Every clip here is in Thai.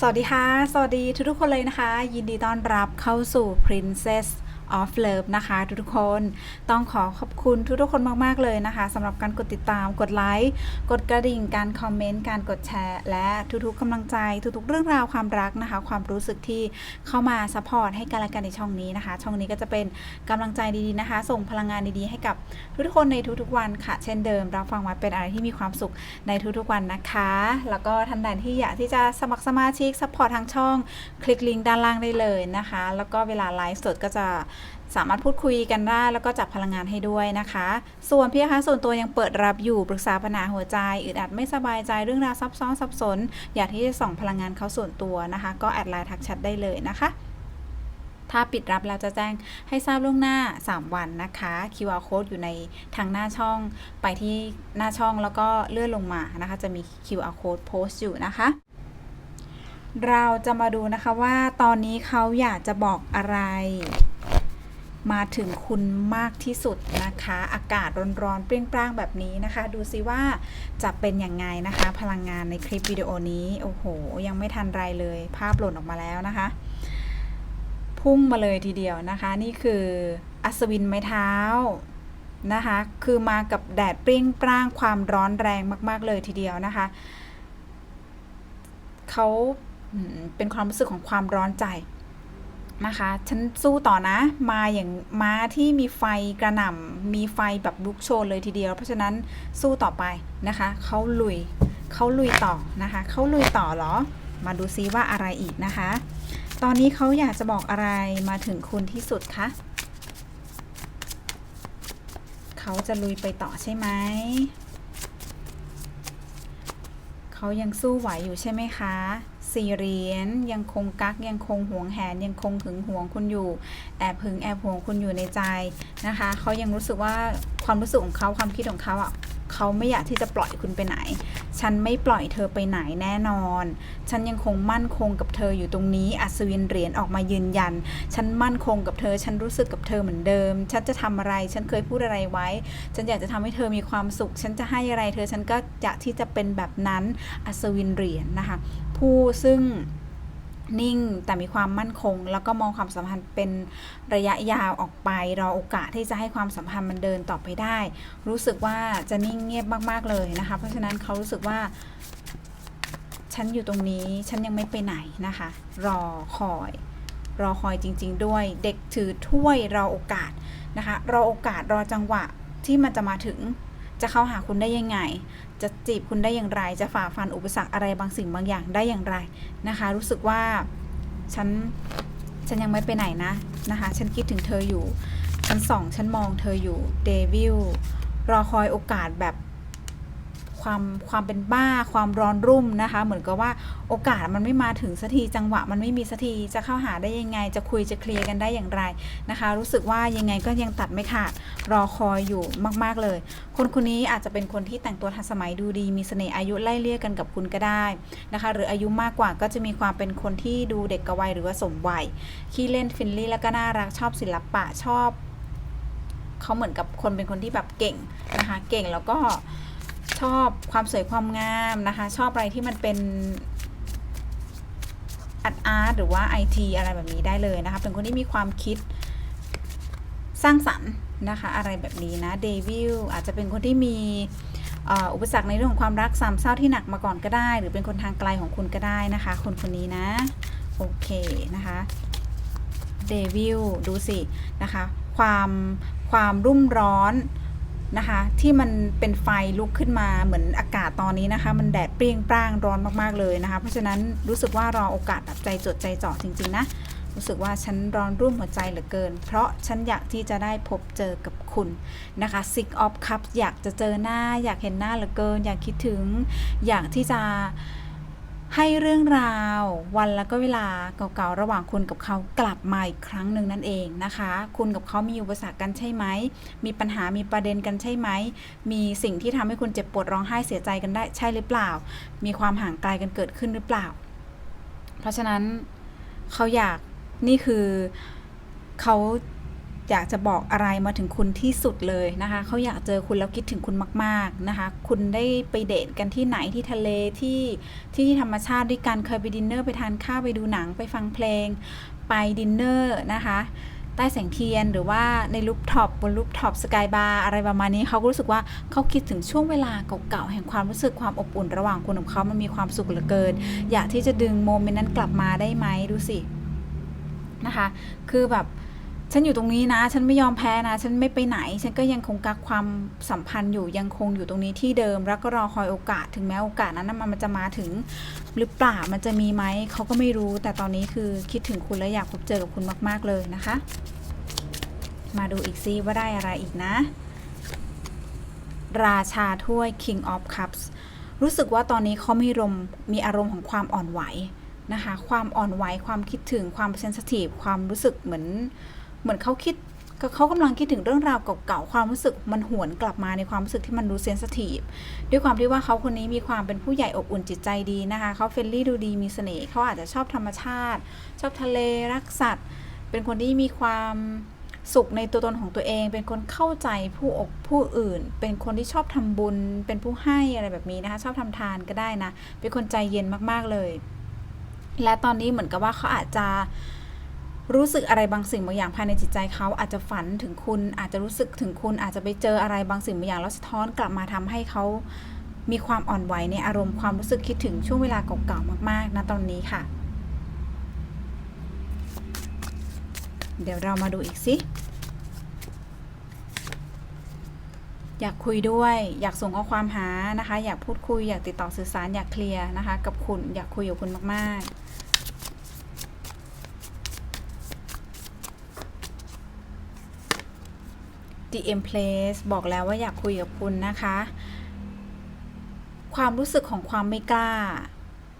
สวัสดีค่ะ สวัสดีทุกๆคนเลยนะคะ ยินดีต้อนรับเข้าสู่ Princess of Love นะคะทุกๆคนต้องขอขอบคุณทุกๆคนมากๆเลยนะคะสำหรับการกดติดตามกดไลค์กดกระดิ่งการคอมเมนต์การกดแชร์ และทุกๆกำลังใจทุกๆ เรื่องราวความรักนะคะ ความรู้สึกที่เข้ามาซัพพอร์ตให้กันและกันในช่องนี้นะคะ ช่องนี้ก็จะเป็นกำลังใจดีๆนะคะ ส่งพลังงานดีๆให้กับทุกๆคนในทุกๆวันค่ะ เช่นเดิมเรับฟังไว้เป็นอะไรที่มีความสุขในทุกๆวันนะคะ แล้วก็ท่านใดที่อยากที่จะสมัครสมาชิกซัพพอร์ตทางช่อง คลิกลิงก์ด้านล่างได้เลยนะคะ แล้วก็เวลาไลฟ์สดก็จะ สามารถพูดคุยกันได้ แล้วก็จับพลังงานให้ด้วยนะคะ ส่วนพี่คะส่วนตัวยังเปิดรับอยู่ปรึกษาปัญหาหัวใจอึดอัดไม่สบายใจเรื่องราวซับซ้อนซับซ้อนอยากที่จะส่องพลังงานเขาส่วนตัวนะคะ ก็แอดไลน์ทักแชทได้เลยนะคะถ้าปิดรับแล้วจะแจ้งให้ทราบล่วงหน้า 3 วันนะคะ QR code อยู่ในทางหน้าช่องไปที่หน้าช่องแล้วก็เลื่อนลงมานะคะ จะมี QR code โพสต์อยู่นะคะ เราจะมาดูนะคะว่าตอนนี้เขาอยากจะบอกอะไร มาถึงคุณมากที่สุดนะคะ อากาศร้อนๆเปรี้ยงปร้างแบบนี้นะคะ ดูซิว่าจะเป็นยังไงนะคะ พลังงานในคลิปวิดีโอนี้โอ้โห ยังไม่ทันไรเลย ภาพหล่นออกมาแล้วนะคะ พุ่งมาเลยทีเดียวนะคะ นี่คืออัศวินไม้เท้านะคะ คือมากับแดดเปรี้ยงปร้างความร้อนแรงมาก ๆ เลยทีเดียวนะคะเขาเป็นความรู้สึกของความร้อนใจ นะคะ ฉันสู้ต่อนะ มาอย่างม้าที่มีไฟกระหน่ำมีไฟแบบลุกโชนเลยทีเดียว เพราะฉะนั้นสู้ต่อไปนะคะ เขาลุยเขาลุยต่อนะคะ เขาลุยต่อเหรอ มาดูซิว่าอะไรอีกนะคะ ตอนนี้เขาอยากจะบอกอะไรมาถึงคุณที่สุดคะเขาจะลุยไปต่อใช่ไหม เขายังสู้ไหวอยู่ใช่ไหมคะสี่เหรียญยังคงกักยังคงห่วงแหนยังคงหึงหวงคุณอยู่ แอบหึงแอบห่วงคุณอยู่ในใจนะคะเขายังรู้สึกว่าความรู้สึกของเขาความคิดของเขาอะ เขาไม่อยากที่จะปล่อยคุณไปไหน ฉันไม่ปล่อยเธอไปไหนแน่นอน ฉันยังคงมั่นคงกับเธออยู่ตรงนี้ อัศวินเหรียญออกมายืนยัน ฉันมั่นคงกับเธอ ฉันรู้สึกกับเธอเหมือนเดิม ฉันจะทำอะไร ฉันเคยพูดอะไรไว้ ฉันอยากจะทำให้เธอมีความสุข ฉันจะให้อะไรเธอ ฉันก็อยากที่จะเป็นแบบนั้น อัศวินเหรียญนะคะ ผู้ซึ่ง นิ่งแต่มีความมั่นคง แล้วก็มองความสัมพันธ์เป็นระยะยาวออกไป รอโอกาสที่จะให้ความสัมพันธ์มันเดินต่อไปได้ รู้สึกว่าจะนิ่งเงียบมาก ๆ เลยนะคะ เพราะฉะนั้นเขารู้สึกว่า ฉันอยู่ตรงนี้ฉันยังไม่ไปไหนนะคะ รอคอย รอคอยจริง ๆ ด้วย เด็กถือถ้วยรอโอกาสนะคะ รอโอกาสรอจังหวะที่มันจะมาถึง จะเข้าหาคุณได้ยังไง จะจีบคุณได้อย่างไร จะฝ่าฟันอุปสรรคอะไรบางสิ่งบางอย่างได้อย่างไรนะคะ รู้สึกว่าฉันฉันยังไม่ไปไหนนะนะคะ ฉันคิดถึงเธออยู่ฉันส่องฉันมองเธออยู่เดวิลรอคอยโอกาสแบบ ความความเป็นบ้าความร้อนรุ่มนะคะ เหมือนกับว่าโอกาสมันไม่มาถึงสักทีจังหวะ มันไม่มีสักทีจะเข้าหาได้ยังไง จะคุยจะเคลียร์กันได้อย่างไรนะคะ รู้สึกว่ายังไงก็ยังตัดไม่ขาดรอคอยอยู่มาก ๆเลย คนคนนี้อาจจะเป็นคนที่แต่งตัวทันสมัยดูดี มีเสน่ห์อายุไล่เลี่ยกันกับคุณก็ได้นะคะ หรืออายุมากกว่าก็จะมีความเป็นคนที่ดูเด็กกวัยหรือว่าสมวัยขี้เล่นฟินลี่แล้วก็น่ารักชอบศิลปะชอบเขาเหมือนกับคนเป็นคนที่แบบเก่งนะคะ เก่งแล้วก็ ชอบความสวยความงามนะคะ ชอบอะไรที่มันเป็นอาร์ตอาร์ตหรือว่าไอทีอะไรแบบนี้ได้เลยนะคะ เป็นคนที่มีความคิดสร้างสรรค์นะคะ อะไรแบบนี้นะเดวิลอาจจะเป็นคนที่มีอุปสรรคในเรื่องของความรักสามเศร้าที่หนักมาก่อนก็ได้ หรือเป็นคนทางไกลของคุณก็ได้นะคะ คนคนนี้นะโอเคนะคะเดวิลดูสินะคะ ความความรุ่มร้อน นะคะ ที่มันเป็นไฟลุกขึ้นมาเหมือนอากาศตอนนี้นะคะ มันแดดเปรี้ยงปร้างร้อนมากๆเลยนะคะ เพราะฉะนั้นรู้สึกว่ารอโอกาสแบบใจจดใจจ่อจริง ๆ นะรู้สึกว่าฉันร้อนรุ่มหัวใจเหลือเกิน เพราะฉันอยากที่จะได้พบเจอกับคุณนะคะ Six of Cups อยากจะเจอหน้า อยากเห็นหน้าเหลือเกิน อยากคิดถึง อยากที่จะ ให้เรื่องราว วันแล้วก็เวลาเก่าๆระหว่างคุณกับเขากลับมาอีกครั้งหนึ่งนั่นเองนะคะ คุณกับเขามีอุปสรรคกันใช่ไหม มีปัญหามีประเด็นกันใช่ไหม มีสิ่งที่ทำให้คุณเจ็บปวดร้องไห้เสียใจกันได้ใช่หรือเปล่า มีความห่างไกลกันเกิดขึ้นหรือเปล่า เพราะฉะนั้นเขาอยากนี่คือเขา อยากจะบอกอะไรมาถึงคุณที่สุดเลยนะคะ เขาอยากเจอคุณแล้วคิดถึงคุณมาก ๆนะคะ คุณได้ไปเดทกันที่ไหนที่ทะเลที่ที่ธรรมชาติด้วยกันเคยไปดินเนอร์ไปทานข้าวไปดูหนังไปฟังเพลง ไปดินเนอร์นะคะใต้แสงเทียนหรือว่าในรูปท็อปบนรูปท็อปสกายบาร์อะไรประมาณนี้เขาก็รู้สึกว่าเขาคิดถึงช่วงเวลาเก่าๆแห่งความรู้สึกความอบอุ่นระหว่างคุณกับเขามันมีความสุขเหลือเกิน อยากที่จะดึงโมเมนต์นั้นกลับมาได้ไหมดูสินะคะ คือแบบ ฉันอยู่ตรงนี้นะ ฉันไม่ยอมแพ้นะ ฉันไม่ไปไหน ฉันก็ยังคงกักความสัมพันธ์อยู่ยังคงอยู่ตรงนี้ที่เดิม แล้วก็รอคอยโอกาสถึงแม้โอกาสนั้นมันจะมาถึงหรือเปล่ามันจะมีไหมเขาก็ไม่รู้ แต่ตอนนี้คือคิดถึงคุณและอยากพบเจอกับคุณมาก ๆเลยนะคะ มาดูอีกซิว่าได้อะไรอีกนะ ราชาถ้วย King of Cups รู้สึกว่าตอนนี้เขามีรมมีอารมณ์ของความอ่อนไหวนะคะ ความอ่อนไหวความคิดถึงความเซนสทีฟความรู้สึกเหมือน เหมือนเขาคิดเขากำลังคิดถึงเรื่องราวเก่าๆ ความรู้สึกมันหวนกลับมาในความรู้สึกที่มันดูเซนสทีฟด้วยความที่ว่าเขาคนนี้มีความเป็นผู้ใหญ่อบอุ่นจิตใจดีนะคะ เขาเฟรนลี่ดูดีมีเสน่ห์เขาอาจจะชอบธรรมชาติ ชอบทะเลรักสัตว์ เป็นคนที่มีความสุขในตัวตนของตัวเอง เป็นคนเข้าใจผู้อกผู้อื่น เป็นคนที่ชอบทำบุญ เป็นผู้ให้อะไรแบบนี้นะคะ ชอบทำทานก็ได้นะ เป็นคนใจเย็นมากๆเลย และตอนนี้เหมือนกับว่าเขาอาจจะ รู้สึกอะไรบางสิ่งบางอย่างภายในจิตใจเขาอาจจะฝันถึงคุณ อาจจะรู้สึกถึงคุณอาจจะไปเจออะไรบางสิ่งบางอย่างแล้วสะท้อนกลับมาทำให้เขามีความอ่อนไหวในอารมณ์ความรู้สึกคิดถึงช่วงเวลาเก่าๆมากๆนะตอนนี้ค่ะ เดี๋ยวเรามาดูอีกสิอยากคุยด้วย อยากส่งข้อความหานะคะ อยากพูดคุย อยากติดต่อสื่อสาร อยากเคลียร์นะคะ กับคุณ อยากคุยกับคุณมาก ๆ DM Place บอกแล้วว่าอยากคุยกับคุณนะคะ ความรู้สึกของความไม่กล้า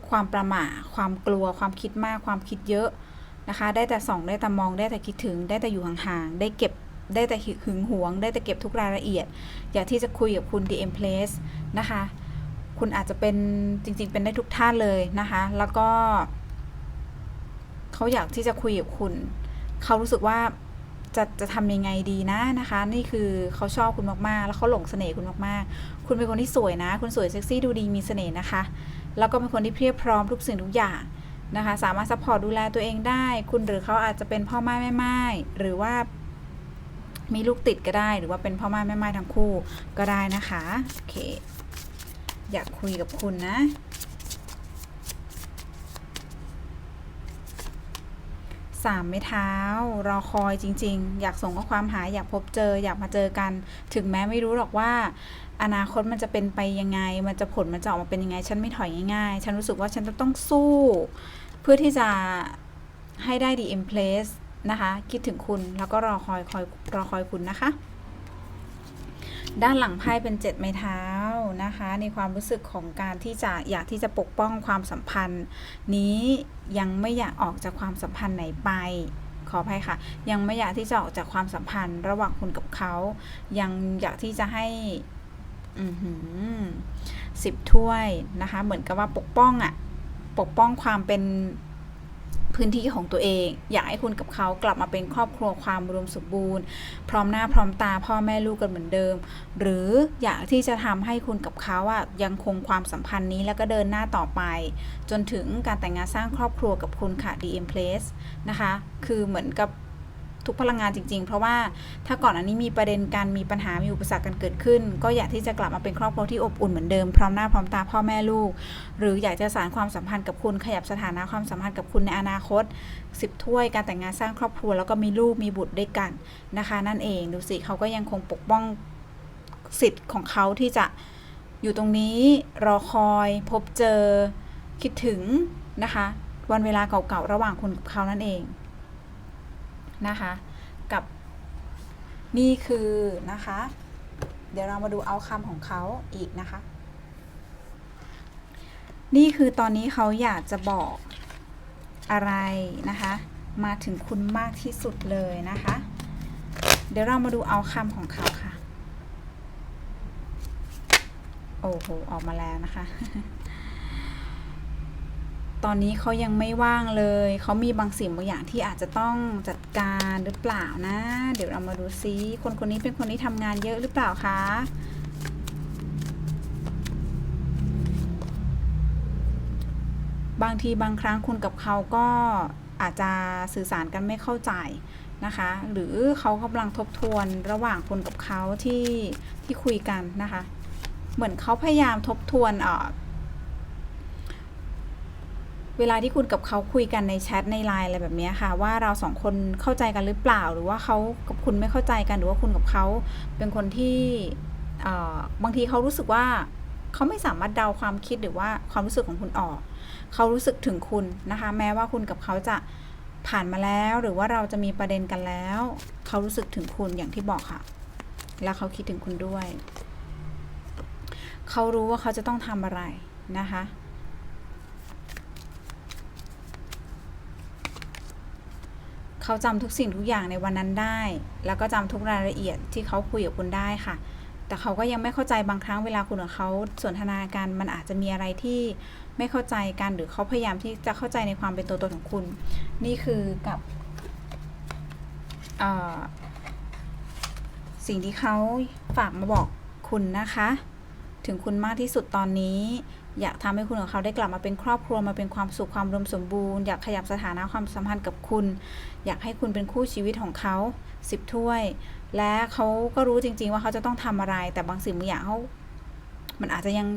ความประหม่าความกลัว ความคิดมาก ความคิดเยอะนะคะ ได้แต่ส่อง ได้แต่มอง ได้แต่คิดถึง ได้แต่อยู่ห่างๆ ได้เก็บ ได้แต่หึงหวง ได้แต่เก็บทุกรายละเอียด อยากที่จะคุยกับคุณ DM Place นะคะ คุณอาจจะเป็นจริง ๆ เป็นได้ทุกท่านเลยนะคะ แล้วก็เขาอยากที่จะคุยกับคุณ เขารู้สึกว่า จะจะทำยังไงดีนะนะคะ นี่คือเขาชอบคุณมากๆ แล้วเขาหลงเสน่ห์คุณมากๆ คุณเป็นคนที่สวยนะ คุณสวยเซ็กซี่ดูดีมีเสน่ห์นะคะ แล้วก็เป็นคนที่เพียบพร้อมทุกสิ่งทุกอย่างนะคะ สามารถซัพพอร์ตดูแลตัวเองได้ คุณหรือเขาอาจจะเป็นพ่อแม่แม่ไม้หรือว่า มีลูกติดก็ได้ หรือว่าเป็นพ่อแม่แม่ไม้ทั้งคู่ก็ได้นะคะ โอเค อยากคุยกับคุณนะ สามไม่เท้ารอคอยจริง ๆ อยากส่งข้อความหาอยากพบเจอ อยากมาเจอกัน ถึงแม้ไม่รู้หรอกว่า อนาคตมันจะเป็นไปยังไง มันจะผลมันจะออกมาเป็นยังไง ฉันไม่ถอยง่ายๆ ฉันรู้สึกว่าฉันจะต้องสู้ เพื่อที่จะให้ได้ DM place นะคะ คิดถึงคุณแล้วก็รอคอยคอยรอคอยคุณนะคะ ด้านหลังไพ่เป็นเจ็ดไม้เท้านะคะ ในความรู้สึกของการที่จะอยากที่จะปกป้องความสัมพันธ์ นี้ยังไม่อยากออกจากความสัมพันธ์ไหนไป ขออภัยค่ะ ยังไม่อยากที่จะออกจากความสัมพันธ์ ระหว่างคุณกับเขา ยังอยากที่จะให้สิบถ้วยนะคะ เหมือนกับว่าปกป้องอะปกป้องความเป็น พื้นที่ของตัวเอง อยากให้คุณกับเขากลับมาเป็นครอบครัวความรวมสมบูรณ์ พร้อมหน้าพร้อมตาพ่อแม่ลูกกันเหมือนเดิม หรืออยากที่จะทำให้คุณกับเขาอะยังคงความสัมพันธ์นี้แล้วก็เดินหน้าต่อไป จนถึงการแต่งงานสร้างครอบครัวกับคุณค่ะ DM Place นะคะ คือเหมือนกับ ทุกพลังงานจริง ๆ เพราะว่าถ้าก่อนอันนี้มีประเด็นการมีปัญหามีอุปสรรคกันเกิดขึ้น ก็อยากที่จะกลับมาเป็นครอบครัวที่อบอุ่นเหมือนเดิมพร้อมหน้าพร้อมตาพ่อแม่ลูก หรืออยากจะสานความสัมพันธ์กับคุณขยับสถานะความสัมพันธ์กับคุณในอนาคต10ถ้วยการแต่งงานสร้างครอบครัวแล้วก็มีลูกมีบุตรด้วยกันนะคะ นั่นเองดูสิเขาก็ยังคงปกป้องสิทธิ์ของเขาที่จะอยู่ตรงนี้รอคอยพบเจอคิดถึงนะคะ วันเวลาเก่าๆระหว่างคุณกับเขานั่นเอง นะคะ กับนี่คือนะคะ เดี๋ยวเรามาดูเอาคำของเขาอีกนะคะ นี่คือตอนนี้เขาอยากจะบอกอะไรนะคะ มาถึงคุณมากที่สุดเลยนะคะ เดี๋ยวเรามาดูเอาคำของเขาค่ะ โอ้โห ออกมาแล้วนะคะ ตอนนี้เขายังไม่ว่างเลย เขามีบางสิ่งบางอย่างที่อาจจะต้องจัดการหรือเปล่านะ เดี๋ยวเรามาดูซิคนคนนี้เป็นคนที่ทำงานเยอะหรือเปล่าคะบางทีบางครั้งคุณกับเขาก็อาจจะสื่อสารกันไม่เข้าใจนะคะ หรือเขากำลังทบทวนระหว่างคุณกับเขาที่ที่คุยกันนะคะ เหมือนเขาพยายามทบทวนเอ่อ เวลาที่คุณกับเขาคุยกันในแชทในไลน์อะไรแบบนี้ค่ะ ว่าเราสองคนเข้าใจกันหรือเปล่า หรือว่าเขากับคุณไม่เข้าใจกัน หรือว่าคุณกับเขาเป็นคนที่บางทีเขารู้สึกว่าเขาไม่สามารถเดาความคิดหรือว่าความรู้สึกของคุณออก เขารู้สึกถึงคุณนะคะ แม้ว่าคุณกับเขาจะผ่านมาแล้ว หรือว่าเราจะมีประเด็นกันแล้ว เขารู้สึกถึงคุณอย่างที่บอกค่ะ แล้วเขาคิดถึงคุณด้วย เขารู้ว่าเขาจะต้องทำอะไรนะคะ เขาจำทุกสิ่งทุกอย่างในวันนั้นได้ แล้วก็จำทุกรายละเอียดที่เขาคุยกับคุณได้ค่ะ แต่เขาก็ยังไม่เข้าใจบางครั้งเวลาคุณกับเขาสนทนากันมันอาจจะมีอะไรที่ไม่เข้าใจกันหรือเขาพยายามที่จะเข้าใจในความเป็นตัวตนของคุณ นี่คือกับสิ่งที่เขาฝากมาบอกคุณนะคะ ถึงคุณมากที่สุดตอนนี้ อยากทำให้คุณกับเขาได้กลับมาเป็นครอบครัวมาเป็นความสุขความรวมสมบูรณ์อยากขยับสถานะความสัมพันธ์กับคุณ อยากให้คุณเป็นคู่ชีวิตของเขาสิบถ้วย และเขาก็รู้จริง ๆ ว่าเขาจะต้องทำอะไร แต่บางสิ่งบางอย่างเขามันอาจจะยัง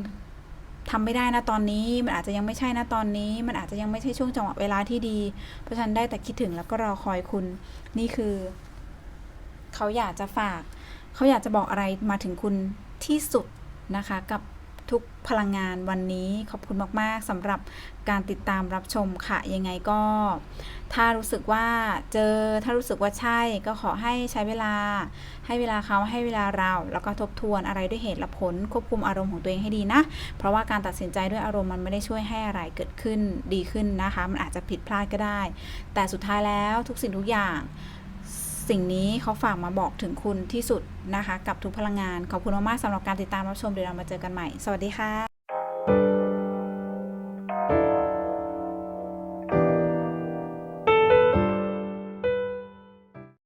ทำไม่ได้นะตอนนี้ มันอาจจะยังไม่ใช่นะตอนนี้ มันอาจจะยังไม่ใช่ช่วงจังหวะเวลาที่ดี เพราะฉะนั้นได้แต่คิดถึงแล้วก็รอคอยคุณ นี่คือ เขาอยากจะฝาก เขาอยากจะบอกอะไรมาถึงคุณที่สุดนะคะกับ ทุกพลังงานวันนี้ขอบคุณมาก ๆสำหรับการติดตามรับชมค่ะ ยังไงก็ ถ้ารู้สึกว่าเจอถ้ารู้สึกว่าใช่ก็ขอให้ใช้เวลา ให้เวลาเขาให้เวลาเรา แล้วก็ทบทวนอะไรด้วยเหตุและผล ควบคุมอารมณ์ของตัวเองให้ดีนะ เพราะว่าการตัดสินใจด้วยอารมณ์มันไม่ได้ช่วยให้อะไรเกิดขึ้นดีขึ้นนะคะ มันอาจจะผิดพลาดก็ได้ แต่สุดท้ายแล้วทุกสิ่งทุกอย่าง สิ่งนี้เขาฝากมาบอกถึงคุณที่สุดนะคะ กับทุกพลังงาน ขอบคุณมากๆสำหรับการติดตามรับชมเดี๋ยวเรามาเจอกันใหม่ สวัสดีค่ะ